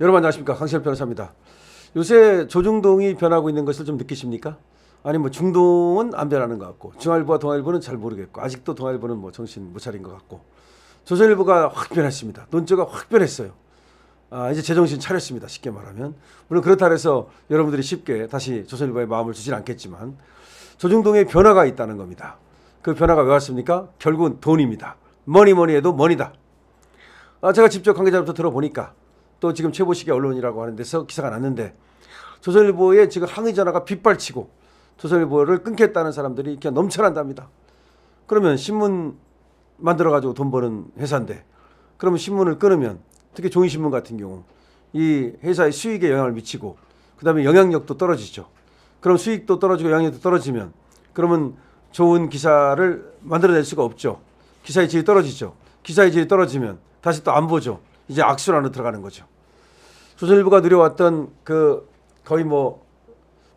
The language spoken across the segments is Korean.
여러분 안녕하십니까 강시열 변호사입니다. 요새 조중동이 변하고 있는 것을 좀 느끼십니까? 아니 뭐 중동은 안 변하는 것 같고 중앙일보와 동아일보는 잘 모르겠고 아직도 동아일보는 뭐 정신 못 차린 것 같고 조선일보가 확 변했습니다. 논조가 확 변했어요. 아, 이제 제정신 차렸습니다. 쉽게 말하면 물론 그렇다 해서 여러분들이 쉽게 다시 조선일보에 마음을 주진 않겠지만 조중동에 변화가 있다는 겁니다. 그 변화가 왜 왔습니까? 결국은 돈입니다. 머니 머니 해도 머니다. 아, 제가 직접 관계자로부터 들어보니까 또 지금 최보식의 언론이라고 하는 데서 기사가 났는데 조선일보에 지금 항의 전화가 빗발치고 조선일보를 끊겠다는 사람들이 이렇게 넘쳐난답니다. 그러면 신문 만들어 가지고 돈 버는 회사인데 그러면 신문을 끊으면 특히 종이신문 같은 경우 이 회사의 수익에 영향을 미치고 그 다음에 영향력도 떨어지죠. 그럼 수익도 떨어지고 영향력도 떨어지면 그러면 좋은 기사를 만들어낼 수가 없죠. 기사의 질이 떨어지죠. 기사의 질이 떨어지면 다시 또 안 보죠. 이제 악순환으로 들어가는 거죠. 조선일보가 누려왔던 그 거의 뭐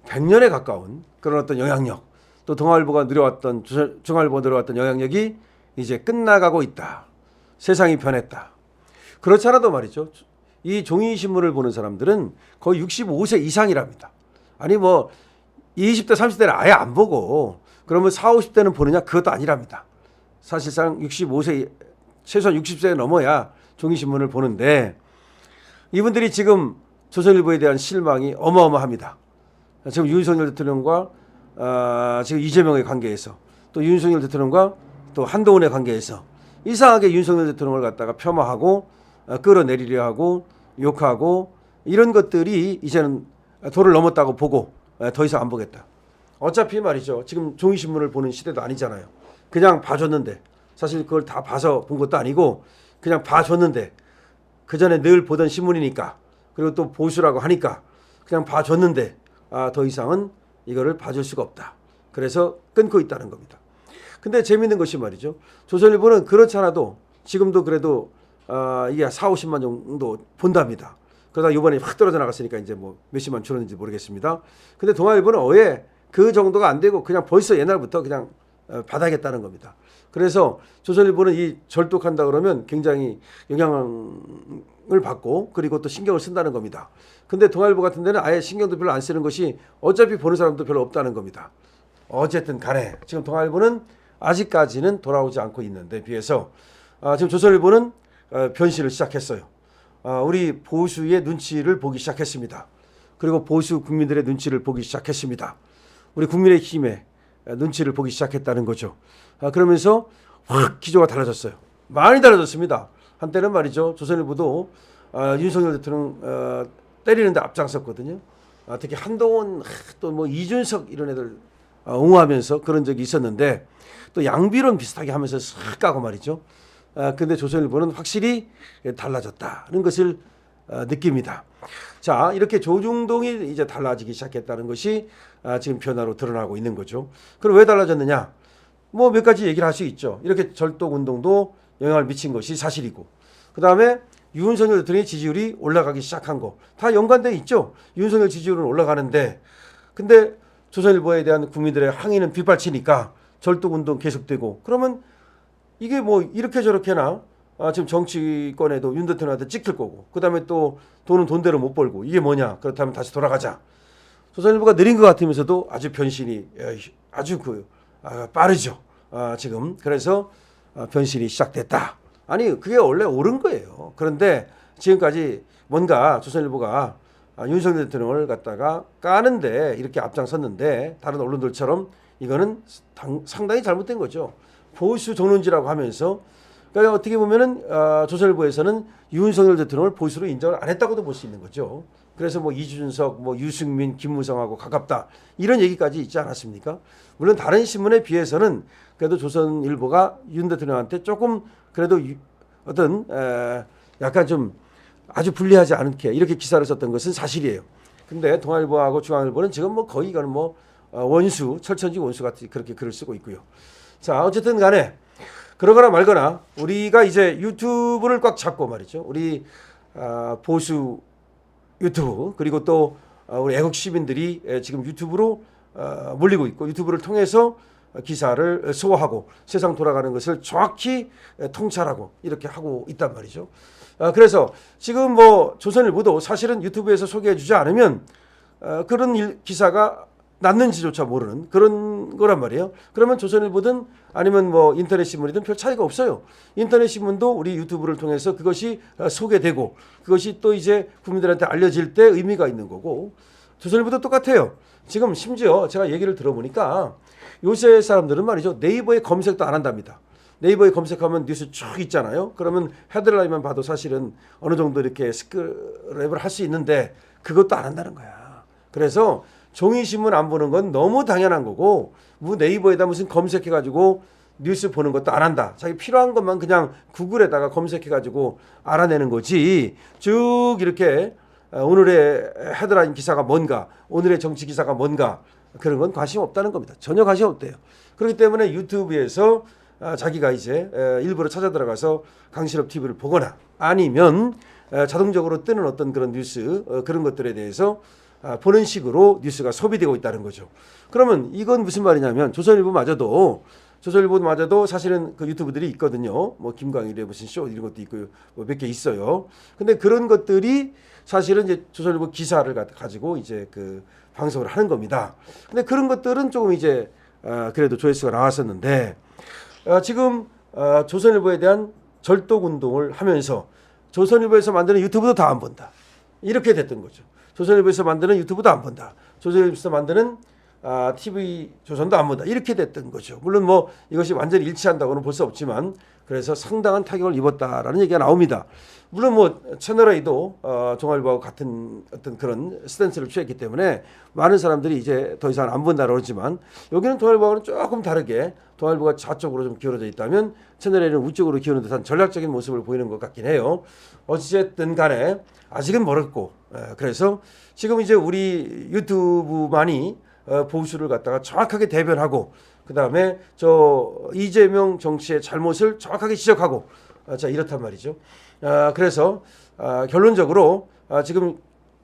100년에 가까운 그런 어떤 영향력 또 동아일보가 누려왔던 중앙일보가 누려왔던 영향력이 이제 끝나가고 있다. 세상이 변했다. 그렇지 않아도 말이죠. 이 종이신문을 보는 사람들은 거의 65세 이상이랍니다. 아니 뭐 20대 30대는 아예 안 보고 그러면 40, 50대는 보느냐 그것도 아니랍니다. 사실상 65세 최소한 60세 넘어야 종이신문을 보는데 이분들이 지금 조선일보에 대한 실망이 어마어마합니다. 지금 윤석열 대통령과 아, 지금 이재명의 관계에서 또 윤석열 대통령과 또 한동훈의 관계에서 이상하게 윤석열 대통령을 갖다가 폄하하고 아, 끌어내리려 하고 욕하고 이런 것들이 이제는 도를 넘었다고 보고 아, 더 이상 안 보겠다. 어차피 말이죠. 지금 종이신문을 보는 시대도 아니잖아요. 그냥 봐줬는데 사실 그걸 다 봐서 본 것도 아니고 그냥 봐줬는데 그 전에 늘 보던 신문이니까 그리고 또 보수라고 하니까 그냥 봐줬는데 아, 더 이상은 이거를 봐줄 수가 없다. 그래서 끊고 있다는 겁니다. 근데 재밌는 것이 말이죠. 조선일보는 그렇지 않아도 지금도 그래도 아, 이게 4, 50만 정도 본답니다. 그러다 이번에 확 떨어져 나갔으니까 이제 뭐 몇십만 줄었는지 모르겠습니다. 근데 동아일보는 어에 그 정도가 안 되고 그냥 벌써 옛날부터 그냥 어, 받아야겠다는 겁니다. 그래서 조선일보는 이 절독한다 그러면 굉장히 영향을 받고 그리고 또 신경을 쓴다는 겁니다. 근데 동아일보 같은 데는 아예 신경도 별로 안 쓰는 것이 어차피 보는 사람도 별로 없다는 겁니다. 어쨌든 간에 지금 동아일보는 아직까지는 돌아오지 않고 있는데 비해서 아, 지금 조선일보는 어, 변신을 시작했어요. 아, 우리 보수의 눈치를 보기 시작했습니다. 그리고 보수 국민들의 눈치를 보기 시작했습니다. 우리 국민의 힘의 눈치를 보기 시작했다는 거죠. 아, 그러면서 확 기조가 달라졌어요. 많이 달라졌습니다. 한때는 말이죠. 조선일보도 아, 윤석열 대통령 어, 때리는데 앞장섰거든요. 아, 특히 한동훈 또 뭐 이준석 이런 애들 아, 옹호하면서 그런 적이 있었는데 또 양비론 비슷하게 하면서 싹 까고 말이죠. 아, 근데 조선일보는 확실히 달라졌다는 것을 아, 느낍니다. 자, 이렇게 조중동이 이제 달라지기 시작했다는 것이 아, 지금 변화로 드러나고 있는 거죠. 그럼 왜 달라졌느냐? 뭐 몇 가지 얘기를 할 수 있죠. 이렇게 절독 운동도 영향을 미친 것이 사실이고, 그 다음에 윤석열 대통령의 지지율이 올라가기 시작한 거 다 연관돼 있죠. 윤석열 지지율은 올라가는데, 근데 조선일보에 대한 국민들의 항의는 빗발치니까 절독 운동 계속되고, 그러면 이게 뭐 이렇게 저렇게나 아, 지금 정치권에도 윤 대통령한테 찍힐 거고, 그 다음에 또 돈은 돈대로 못 벌고 이게 뭐냐? 그렇다면 다시 돌아가자. 조선일보가 느린 것 같으면서도 아주 변신이 에, 아주 그 아, 빠르죠. 아, 지금 그래서 아, 변신이 시작됐다. 아니 그게 원래 옳은 거예요. 그런데 지금까지 뭔가 조선일보가 아, 윤석열 대통령을 갖다가 까는데 이렇게 앞장섰는데 다른 언론들처럼 이거는 당- 상당히 잘못된 거죠. 보수 정론지라고 하면서 그러니까 어떻게 보면은 아, 조선일보에서는 윤석열 대통령을 보수로 인정을 안 했다고도 볼 수 있는 거죠. 그래서 뭐 이준석, 뭐 유승민, 김무성하고 가깝다 이런 얘기까지 있지 않았습니까? 물론 다른 신문에 비해서는 그래도 조선일보가 윤 대통령한테 조금 그래도 유- 어떤 에, 약간 좀 아주 불리하지 않게 이렇게 기사를 썼던 것은 사실이에요. 근데 동아일보하고 중앙일보는 지금 뭐 거의 이거는 뭐 어, 원수, 철천지 원수 같이 그렇게 글을 쓰고 있고요. 자, 어쨌든 간에 그러거나 말거나 우리가 이제 유튜브를 꽉 잡고 말이죠. 우리 아, 보수 유튜브 그리고 또 어, 우리 애국 시민들이 에, 지금 유튜브로 어, 몰리고 있고 유튜브를 통해서 기사를 소화하고 세상 돌아가는 것을 정확히 통찰하고 이렇게 하고 있단 말이죠. 아, 그래서 지금 뭐 조선일보도 사실은 유튜브에서 소개해주지 않으면 어, 그런 일, 기사가 났는지조차 모르는 그런 거란 말이에요. 그러면 조선일보든 아니면 뭐 인터넷 신문이든 별 차이가 없어요. 인터넷 신문도 우리 유튜브를 통해서 그것이 어, 소개되고 그것이 또 이제 국민들한테 알려질 때 의미가 있는 거고 조선일보도 똑같아요. 지금 심지어 제가 얘기를 들어보니까 요새 사람들은 말이죠 네이버에 검색도 안 한답니다. 네이버에 검색하면 뉴스 쭉 있잖아요. 그러면 헤드라인만 봐도 사실은 어느 정도 이렇게 스크랩을 할 수 있는데 그것도 안 한다는 거야. 그래서 종이 신문 안 보는 건 너무 당연한 거고 뭐 네이버에다 무슨 검색해 가지고 뉴스 보는 것도 안 한다. 자기 필요한 것만 그냥 구글에다가 검색해 가지고 알아내는 거지. 쭉 이렇게 어, 오늘의 헤드라인 기사가 뭔가, 오늘의 정치 기사가 뭔가 그런 건 관심 없다는 겁니다. 전혀 관심 없대요. 그렇기 때문에 유튜브에서 아, 자기가 이제 에, 일부러 찾아 들어가서 강실업 TV를 보거나 아니면 에, 자동적으로 뜨는 어떤 그런 뉴스 어, 그런 것들에 대해서 아, 보는 식으로 뉴스가 소비되고 있다는 거죠. 그러면 이건 무슨 말이냐면 조선일보마저도 조선일보마저도 사실은 그 유튜브들이 있거든요. 뭐 김광일의 무슨 쇼 이런 것도 있고 뭐 몇 개 있어요. 근데 그런 것들이 사실은 이제 조선일보 기사를 가- 가지고 이제 그 방송을 하는 겁니다. 근데 그런 것들은 조금 이제 아, 그래도 조회수가 나왔었는데 어, 지금 어, 조선일보에 대한 절독 운동을 하면서 조선일보에서 만드는 유튜브도 다 안 본다. 이렇게 됐던 거죠. 조선일보에서 만드는 유튜브도 안 본다. 조선일보에서 만드는 아, TV 조선도 안 본다. 이렇게 됐던 거죠. 물론 뭐 이것이 완전히 일치한다고는 볼 수 없지만 그래서 상당한 타격을 입었다라는 얘기가 나옵니다. 물론 뭐 채널 A도 어, 종알보와 같은 어떤 그런 스탠스를 취했기 때문에 많은 사람들이 이제 더 이상 안 본다고 그러지만 여기는 동아일보와는 조금 다르게 동아일보가 좌쪽으로 좀 기울어져 있다면 채널 A는 우쪽으로 기우는 듯한 전략적인 모습을 보이는 것 같긴 해요. 어찌됐든 간에 아직은 멀었고 에, 그래서 지금 이제 우리 유튜브만이 어, 보수를 갖다가 정확하게 대변하고 그 다음에 저 이재명 정치의 잘못을 정확하게 지적하고 아, 자 이렇단 말이죠. 아, 그래서 아, 결론적으로 아, 지금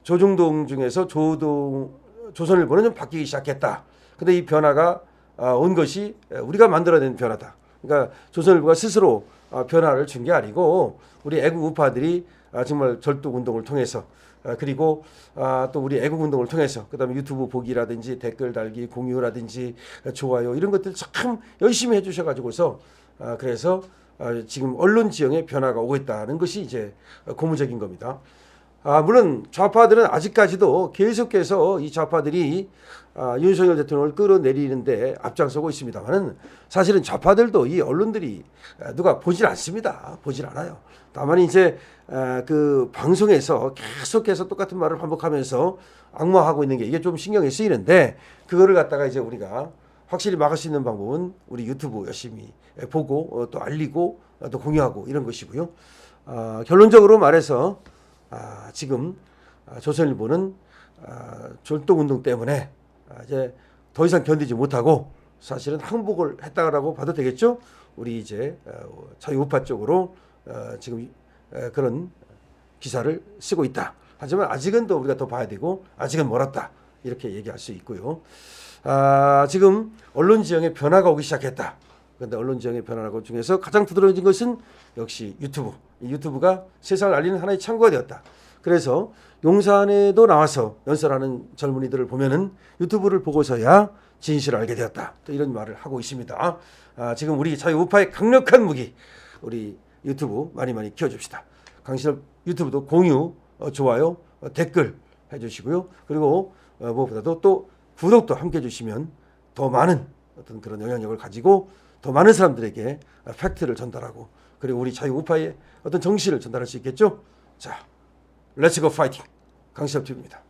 조중동 중에서 조동 조선일보는 좀 바뀌기 시작했다. 근데 이 변화가 아, 온 것이 우리가 만들어낸 변화다. 그러니까 조선일보가 스스로 아, 변화를 준 게 아니고 우리 애국 우파들이 아, 정말 절독 운동을 통해서 아, 그리고 아, 또 우리 애국 운동을 통해서 그다음에 유튜브 보기라든지 댓글 달기 공유라든지 아, 좋아요 이런 것들 참 열심히 해주셔 가지고서 아, 그래서 아, 지금 언론 지형에 변화가 오고 있다는 것이 이제 고무적인 겁니다. 아, 물론 좌파들은 아직까지도 계속해서 이 좌파들이 아, 윤석열 대통령을 끌어내리는데 앞장서고 있습니다만은 사실은 좌파들도 이 언론들이 아, 누가 보질 않습니다. 보질 않아요. 다만 이제 아, 그 방송에서 계속해서 똑같은 말을 반복하면서 악마하고 있는 게 이게 좀 신경이 쓰이는데 그거를 갖다가 이제 우리가 확실히 막을 수 있는 방법은 우리 유튜브 열심히 보고 어, 또 알리고 어, 또 공유하고 이런 것이고요. 아, 결론적으로 말해서 아, 지금 아, 조선일보는 아, 절독 운동 때문에 아, 이제 더 이상 견디지 못하고 사실은 항복을 했다라고 봐도 되겠죠. 우리 이제 어, 자유우파 쪽으로 어, 지금 에, 그런 기사를 쓰고 있다. 하지만 아직은 더 우리가 더 봐야 되고 아직은 멀었다. 이렇게 얘기할 수 있고요. 아, 지금 언론 지형에 변화가 오기 시작했다. 그런데 언론 지형의 변화라고 중에서 가장 두드러진 것은 역시 유튜브. 이 유튜브가 세상을 알리는 하나의 창구가 되었다. 그래서 용산에도 나와서 연설하는 젊은이들을 보면은 유튜브를 보고서야 진실을 알게 되었다. 또 이런 말을 하고 있습니다. 아, 지금 우리 자유우파의 강력한 무기, 우리 유튜브 많이 많이 키워줍시다. 강신업 유튜브도 공유, 어, 좋아요, 어, 댓글 해주시고요. 그리고 어, 무엇보다도 또 구독도 함께 해주시면 더 많은 어떤 그런 영향력을 가지고 더 많은 사람들에게 어, 팩트를 전달하고 그리고 우리 자유우파의 어떤 정신을 전달할 수 있겠죠. 자, 렛츠고 파이팅 강신업 TV입니다.